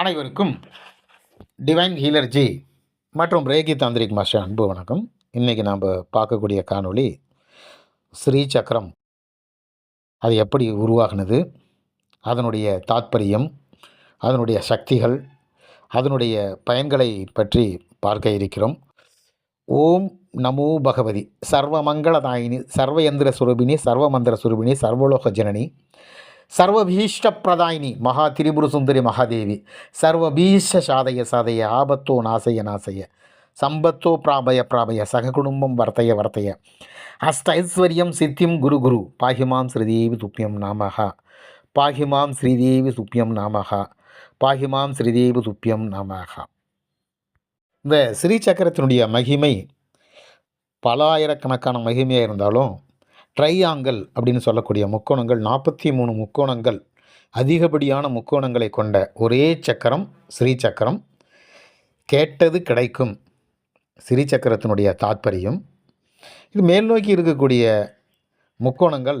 அனைவருக்கும் டிவைன் ஹீலர்ஜி மற்றும் Reiki tantric master அன்பு வணக்கம். இன்றைக்கி நாம் பார்க்கக்கூடிய காணொளி ஸ்ரீ சக்கரம். அது எப்படி உருவாகினது? அதனுடைய தாத்பரியம் அதனுடைய சக்திகள் அதனுடைய பயன்களை பற்றி பார்க்க இருக்கிறோம். ஓம் நமோ பகவதி. சர்வமங்களதாயினி சர்வயந்திர சுரூபிணி சர்வமந்திர சுரூபிணி சர்வலோக ஜனனி. சர்வபீஷ்டப்பிரதாயினி மகா திரிபுர சுந்தரி மகாதேவி சர்வபீஷ்ட சாதய சாதய ஆபத்தோ நாசய நாசய சம்பத்தோ பிராபய பிராபய சககுடும்பம் வர்த்தய வர்த்தய அஷ்ட ஐஸ்வர்யம் சித்தியம் குரு குரு பாகிமாம் ஸ்ரீதேவி துப்பியம் நாமகா பாகிமாம் ஸ்ரீதேவி துப்பியம் நாமஹா பாகிமாம் ஸ்ரீதேவி துப்பியம் நாமஹா. இந்த ஸ்ரீ சக்கரத்தினுடைய மகிமை பல ஆயிரக்கணக்கான மகிமையாக இருந்தாலும் ட்ரையாங்கல் அப்படின்னு சொல்லக்கூடிய முக்கோணங்கள் நாற்பத்தி மூணு முக்கோணங்கள் அதிகப்படியான முக்கோணங்களை கொண்ட ஒரே சக்கரம் ஸ்ரீ சக்கரம். கேட்டது கிடைக்கும். ஸ்ரீ சக்கரத்தினுடைய தாத்பரியம். இது மேல் நோக்கி இருக்கக்கூடிய முக்கோணங்கள்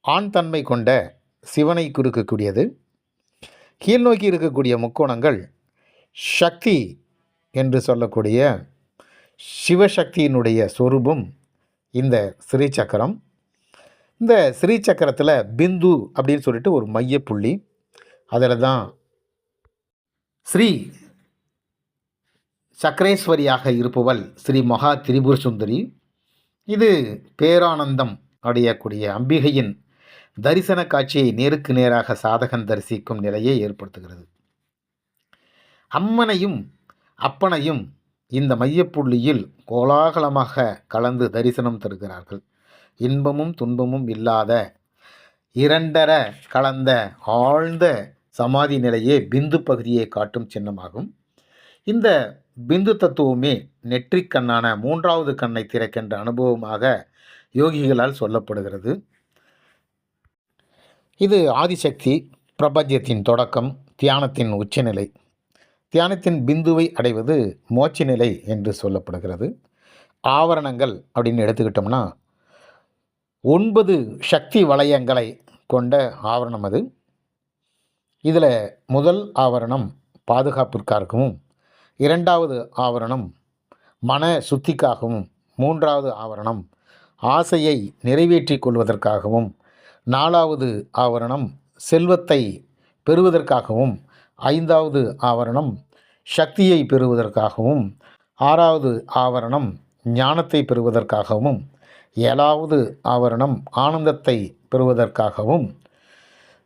ஆண் தன்மை கொண்ட சிவனை குறிக்கக்கூடியது. கீழ் நோக்கி இருக்கக்கூடிய முக்கோணங்கள் சக்தி என்று சொல்லக்கூடிய சிவசக்தியினுடைய சொரூபம். இந்த ஸ்ரீ சக்கரம். இந்த ஸ்ரீ சக்கரத்தில் பிந்து அப்படின்னு சொல்லிட்டு ஒரு மையப்புள்ளி அதில் தான் ஸ்ரீ சக்கரேஸ்வரியாக இருப்பவள் ஸ்ரீ மகா திரிபுர சுந்தரி இது பேரானந்தம் அடையக்கூடிய அம்பிகையின் தரிசன காட்சியை நேருக்கு நேராக சாதகன் தரிசிக்கும் நிலையை ஏற்படுத்துகிறது. அம்மனையும் அப்பனையும் இந்த மையப்புள்ளியில் கோலாகலமாக கலந்து தரிசனம் தருகிறார்கள். இன்பமும் துன்பமும் இல்லாத இரண்டர கலந்த ஆழ்ந்த சமாதி நிலையே பிந்து பகுதியை காட்டும் சின்னமாகும். இந்த பிந்து தத்துவமே நெற்றிக் கண்ணான மூன்றாவது கண்ணை திறக்கின்ற அனுபவமாக யோகிகளால் சொல்லப்படுகிறது. இது ஆதிசக்தி பிரபஞ்சத்தின் தொடக்கம் தியானத்தின் உச்சநிலை. தியானத்தின் பிந்துவை அடைவது மோட்ச நிலை என்று சொல்லப்படுகிறது. ஆவரணங்கள் அப்படின்னு எடுத்துக்கிட்டோம்னா ஒன்பது சக்தி வளையங்களை கொண்ட ஆவரணம் அது. இதில் முதல் ஆவரணம் பாதுகாப்பிற்காகவும் இரண்டாவது ஆவரணம் மன சுத்திக்காகவும் மூன்றாவது ஆவரணம் ஆசையை நிறைவேற்றிக் கொள்வதற்காகவும் நாலாவது ஆவரணம் செல்வத்தை பெறுவதற்காகவும் ஐந்தாவது ஆவரணம் சக்தியை பெறுவதற்காகவும் ஆறாவது ஆவரணம் ஞானத்தை பெறுவதற்காகவும் ஏழாவது ஆவரணம் ஆனந்தத்தை பெறுவதற்காகவும்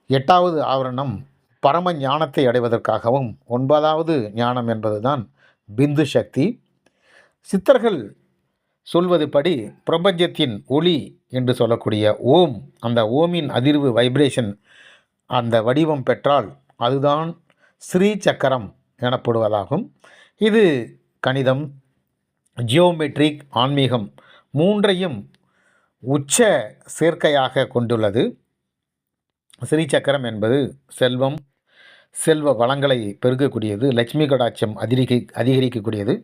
எட்டாவது ஆவரணம் பரம ஞானத்தை அடைவதற்காகவும் ஒன்பதாவது ஞானம் என்பதுதான் பிந்து சக்தி. சித்தர்கள் சொல்வதுபடி பிரபஞ்சத்தின் ஒளி என்று சொல்லக்கூடிய ஓம் அந்த ஓமின் அதிர்வு வைப்ரேஷன் அந்த வடிவம் பெற்றால் அதுதான் ஸ்ரீ சக்கரம் எனப்படுவதாகும். இது கணிதம் ஜியோமெட்ரிக் ஆன்மீகம் மூன்றையும் உச்ச சேர்க்கையாக கொண்டுள்ளது. ஸ்ரீ சக்கரம் என்பது செல்வம் செல்வ வளங்களை பெருக்கக்கூடியது லட்சுமி கடாட்சம் அதிகரி அதிகரிக்கக்கூடியது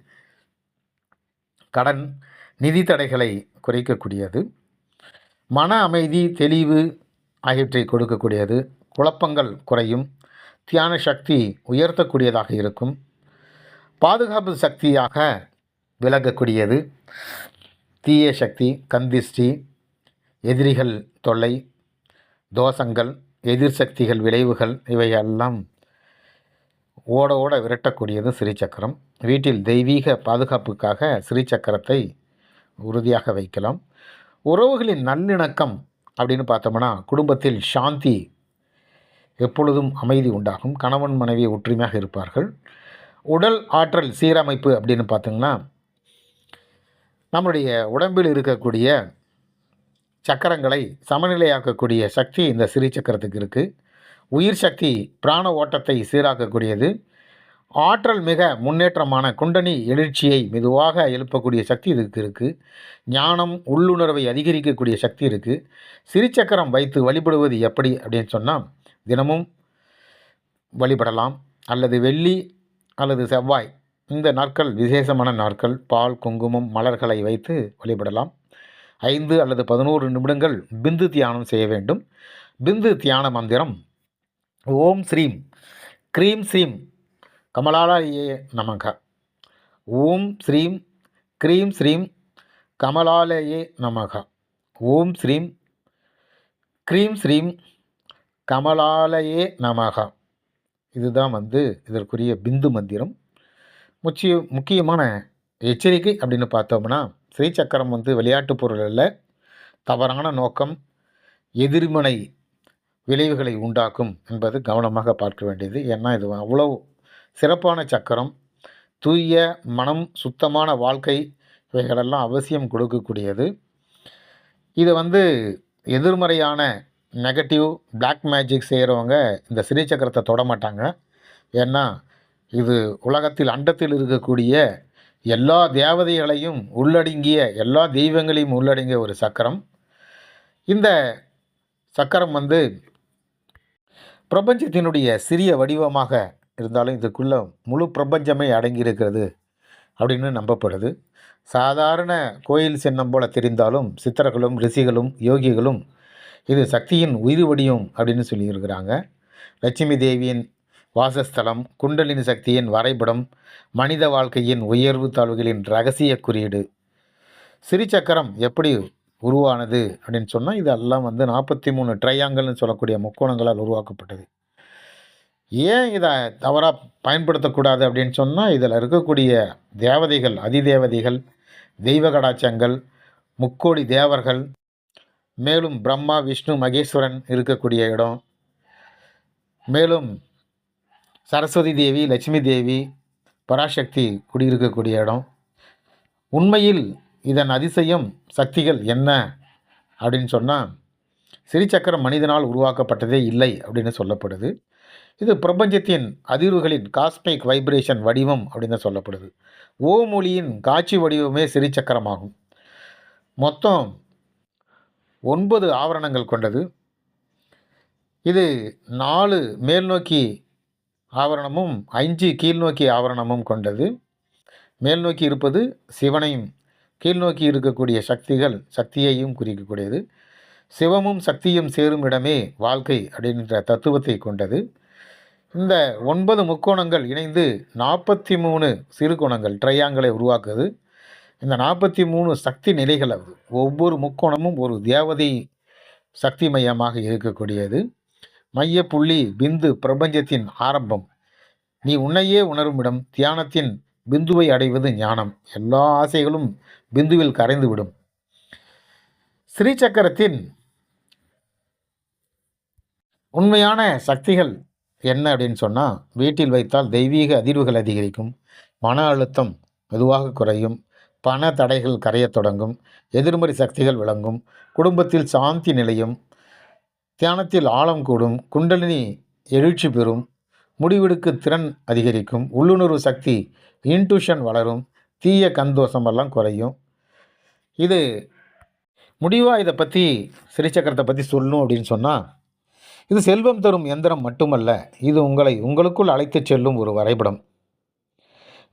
கடன் நிதி தடைகளை குறைக்கக்கூடியது மன அமைதி தெளிவு ஆகியவற்றை கொடுக்கக்கூடியது குழப்பங்கள் குறையும் தியான சக்தி உயர்த்தக்கூடியதாக இருக்கும். பாதுகாப்பு சக்தியாக விலகக்கூடியது தீய சக்தி கந்திஷ்டி எதிரிகள் தொல்லை தோஷங்கள் எதிர் சக்திகள் விளைவுகள் இவையெல்லாம் ஓட ஓட விரட்டக்கூடியது சிறிச்சக்கரம் வீட்டில் தெய்வீக பாதுகாப்புக்காக சிறிச்சக்கரத்தை உறுதியாக வைக்கலாம். உறவுகளின் நல்லிணக்கம் அப்படின்னு பார்த்தோம்னா குடும்பத்தில் சாந்தி எப்பொழுதும் அமைதி உண்டாகும். கணவன் மனைவி ஒற்றுமையாக இருப்பார்கள். உடல் ஆற்றல் சீரமைப்பு அப்படின்னு பார்த்தோங்கன்னா நம்முடைய உடம்பில் இருக்கக்கூடிய சக்கரங்களை சமநிலையாக்கக்கூடிய சக்தி இந்த சிறு சக்கரத்துக்கு இருக்குது உயிர் சக்தி பிராண ஓட்டத்தை சீராக்கக்கூடியது. ஆற்றல் மிக முன்னேற்றமான குண்டனி எழுச்சியை மெதுவாக எழுப்பக்கூடிய சக்தி இதுக்கு இருக்குது ஞானம் உள்ளுணர்வை அதிகரிக்கக்கூடிய சக்தி இருக்குது சிறிச்சக்கரம் வைத்து வழிபடுவது எப்படி அப்படின்னு சொன்னால் தினமும் வழிபடலாம். அல்லது வெள்ளி அல்லது செவ்வாய் இந்த நாட்கள் விசேஷமான நாட்கள். பால் குங்குமம் மலர்களை வைத்து வழிபடலாம். ஐந்து அல்லது பதினோரு நிமிடங்கள் பிந்து தியானம் செய்ய வேண்டும். பிந்து தியான மந்திரம் ஓம் ஸ்ரீம் க்ரீம் ஸ்ரீம் கமலாலயே நமக. ஓம் ஸ்ரீம் க்ரீம் ஸ்ரீம் கமலாலயே நமக. ஓம் ஸ்ரீம் க்ரீம் ஸ்ரீம் கமலாலயே நமகா. இதுதான் வந்து இதற்குரிய பிந்து மந்திரம். முக்கிய முக்கியமான எச்சரிக்கை அப்படின்னு பார்த்தோம்னா ஸ்ரீசக்கரம் வந்து விளையாட்டு பொருள் அல்ல. தவறான நோக்கம் எதிர்மனை விளைவுகளை உண்டாக்கும் என்பது கவனமாக பார்க்க வேண்டியது. ஏன்னா இது அவ்வளோ சிறப்பான சக்கரம். தூய மனம் சுத்தமான வாழ்க்கை இவைகளெல்லாம் அவசியம் கொடுக்கக்கூடியது. இதை வந்து எதிர்மறையான நெகட்டிவ் பிளாக் மேஜிக் செய்கிறவங்க இந்த சினி தொட மாட்டாங்க. ஏன்னா இது உலகத்தில் அண்டத்தில் இருக்கக்கூடிய எல்லா தேவதைகளையும் உள்ளடங்கிய எல்லா தெய்வங்களையும் உள்ளடங்கிய ஒரு சக்கரம். இந்த சக்கரம் வந்து பிரபஞ்சத்தினுடைய சிறிய வடிவமாக இருந்தாலும் இதுக்குள்ளே முழு பிரபஞ்சமே அடங்கியிருக்கிறது அப்படின்னு நம்பப்படுது. சாதாரண கோயில் சின்னம் போல தெரிந்தாலும் சித்தர்களும் ரிஷிகளும் யோகிகளும் இது சக்தியின் உயிர் வடிவம் அப்படின்னு சொல்லியிருக்கிறாங்க. லட்சுமி தேவியின் வாசஸ்தலம் குண்டலினி சக்தியின் வரைபடம் மனித வாழ்க்கையின் உயர்வு தாழ்வுகளின் ரகசிய குறியீடு. சிறிச்சக்கரம் எப்படி உருவானது அப்படின்னு சொன்னால் இதெல்லாம் வந்து நாற்பத்தி மூணு ட்ரையாங்கல்னு சொல்லக்கூடிய முக்கோணங்களால் உருவாக்கப்பட்டது. ஏன் இதை தவறாக பயன்படுத்தக்கூடாது அப்படின்னு சொன்னால் இதில் இருக்கக்கூடிய தேவதைகள் அதிதேவதைகள் தெய்வ கடாச்சங்கள் முக்கோடி தேவர்கள் மேலும் பிரம்மா விஷ்ணு மகேஸ்வரன் இருக்கக்கூடிய இடம். மேலும் சரஸ்வதி தேவி லட்சுமி தேவி பராசக்தி குடியிருக்கக்கூடிய இடம். உண்மையில் இதன் அதிசயம் சக்திகள் என்ன? அப்படின்னு சொன்னால் சிறிச்சக்கரம் மனிதனால் உருவாக்கப்பட்டதே இல்லை அப்படின்னு சொல்லப்படுது. இது பிரபஞ்சத்தின் அதிர்வுகளின் காஸ்மிக் வைப்ரேஷன் வடிவம் அப்படின்னு சொல்லப்படுது. ஓமொழியின் காட்சி வடிவமே சிறிச்சக்கரமாகும் மொத்தம் ஒன்பது ஆவரணங்கள் கொண்டது. இது நாலு மேல்நோக்கி ஆவரணமும் அஞ்சு கீழ்நோக்கி ஆவரணமும் கொண்டது. மேல்நோக்கி இருப்பது சிவனையும் கீழ்நோக்கி இருக்கக்கூடிய சக்திகள் சக்தியையும் குறிக்கக்கூடியது. சிவமும் சக்தியும் சேரும் இடமே வாழ்க்கை அப்படின்ற தத்துவத்தை கொண்டது. இந்த ஒன்பது முக்கோணங்கள் இணைந்து நாற்பத்தி மூணு சிறு கோணங்கள் ட்ரையாங்களை உருவாக்குது. இந்த நாற்பத்தி மூணு சக்தி நிலைகள் அது. ஒவ்வொரு முக்கோணமும் ஒரு தேவதை சக்தி மையமாக இருக்கக்கூடியது. மைய புள்ளி பிந்து பிரபஞ்சத்தின் ஆரம்பம். நீ உன்னையே உணரும் இடம் தியானத்தின் பிந்துவை அடைவது ஞானம். எல்லா ஆசைகளும் பிந்துவில் கரைந்துவிடும். ஸ்ரீசக்கரத்தின் உண்மையான சக்திகள் என்ன அப்படின்னு சொன்னால் வீட்டில் வைத்தால் தெய்வீக அதிர்வுகள் அதிகரிக்கும். மன அழுத்தம் மெதுவாக குறையும். பண தடைகள் கரையத் தொடங்கும் எதிர்மறை சக்திகள் விளங்கும் குடும்பத்தில் சாந்தி நிலையும் தியானத்தில் ஆழம் கூடும் குண்டலினி எழுச்சி பெறும் முடிவெடுக்கு திறன் அதிகரிக்கும் உள்ளுணர்வு சக்தி இன்ட்யூஷன் வளரும் தீய கந்தோஷமெல்லாம் குறையும். இது முடிவாக இதை பற்றி ஸ்ரீசக்கரத்தை பற்றி சொல்லணும் அப்படின்னு சொன்னால் இது செல்வம் தரும் எந்திரம் மட்டுமல்ல இது உங்களை உங்களுக்குள் அழைத்துச் செல்லும் ஒரு வரைபடம்.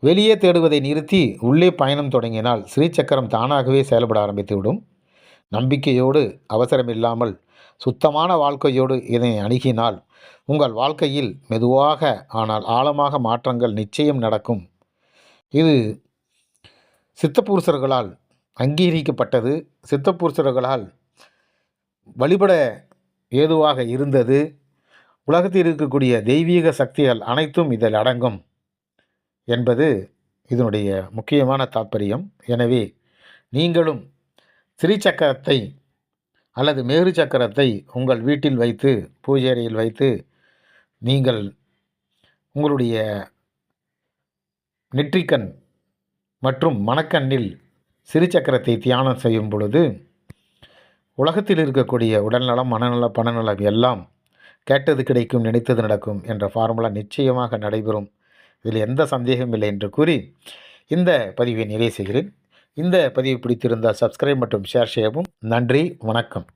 வெளியே தேடுவதை நிறுத்தி உள்ளே பயணம் தொடங்கினால் ஸ்ரீசக்கரம் தானாகவே செயல்பட ஆரம்பித்துவிடும். நம்பிக்கையோடு அவசரமில்லாமல் சுத்தமான வாழ்க்கையோடு இதனை அணுகினால் உங்கள் வாழ்க்கையில் மெதுவாக ஆனால் ஆழமாக மாற்றங்கள் நிச்சயம் நடக்கும். இது சித்தப்பூர்சர்களால் அங்கீகரிக்கப்பட்டது. சித்தப்பூர்சர்களால் வழிபட ஏதுவாக இருந்தது. உலகத்தில் இருக்கக்கூடிய தெய்வீக சக்திகள் அனைத்தும் இதில் அடங்கும். என்பது இதனுடைய முக்கியமான தாற்பயம். எனவே நீங்களும் திரிச்சக்கரத்தை அல்லது மேரு சக்கரத்தை உங்கள் வீட்டில் வைத்து பூஜை அறையில் வைத்து நீங்கள் உங்களுடைய நெற்றிக்கண் மற்றும் மணக்கண்ணில் சிறு சக்கரத்தை தியானம் செய்யும் பொழுது உலகத்தில் இருக்கக்கூடிய உடல்நலம் மனநலம் பணநலம் எல்லாம் கேட்டது கிடைக்கும் நினைத்தது நடக்கும் என்ற ஃபார்முலா நிச்சயமாக நடைபெறும். இதில் எந்த சந்தேகம் இல்லை என்று கூறி இந்த பதிவை நிறைவு செய்கிறேன். இந்த பதிவு பிடித்திருந்தால் சப்ஸ்கிரைப் மற்றும் ஷேர் செய்யவும் நன்றி வணக்கம்.